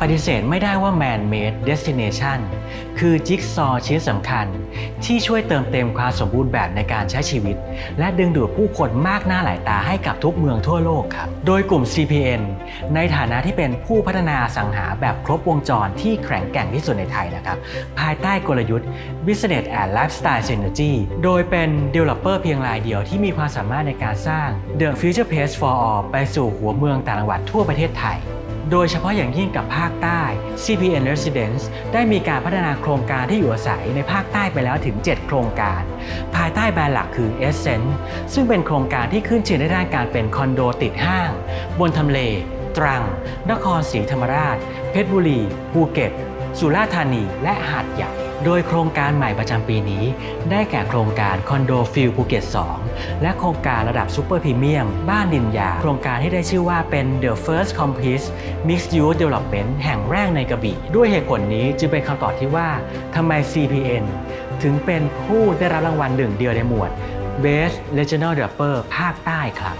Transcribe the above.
ปฏิเสธไม่ได้ว่า Man Made Destination คือจิ๊กซอว์ชิ้นสำคัญ ที่ช่วยเติมเต็มความสมบูรณ์แบบในการใช้ชีวิต และดึงดูดผู้คนมากหน้าหลายตาให้กับทุกเมืองทั่วโลกครับ โดยกลุ่ม CPN ในฐานะที่เป็นผู้พัฒนาสังหาแบบครบวงจรที่แข็งแกร่งที่สุดในไทยนะครับ ภายใต้กลยุทธ์ Business and Lifestyle Synergy โดยเป็น Developer เพียงรายเดียวที่มีความสามารถในการสร้าง The Future Place for All ไปสู่หัวเมืองต่างจังหวัดทั่วประเทศไทย โดยเฉพาะอย่างยิ่งกับภาคใต้ CPN Residence ได้มีการพัฒนาโครงการที่อยู่อาศัยในภาคใต้ไปแล้วถึง 7 โครงการ ภายใต้แบรนด์หลักคือ Essence ซึ่งเป็นโครงการที่ขึ้นชื่อในด้านการเป็นคอนโดติดห้าง บนทำเล ตรัง นครศรีธรรมราช เพชรบุรี ภูเก็ต สุราษฎร์ธานี และหาดใหญ่ โดยโครงการใหม่ประจำปีนี้ ได้แก่โครงการคอนโดฟิลภูเก็ต 2 และโครงการระดับซูเปอร์พรีเมียม บ้านดินยา โครงการที่ได้ชื่อว่าเป็น The First Complete Mixed Use Development แห่งแรกในกระบี่ ด้วยเหตุผลนี้จึงเป็นคำตอบที่ว่าทำไม CPN ถึงเป็นผู้ได้รับรางวัลหนึ่งเดียวในหมวด Best Regional Developer ภาคใต้ครับ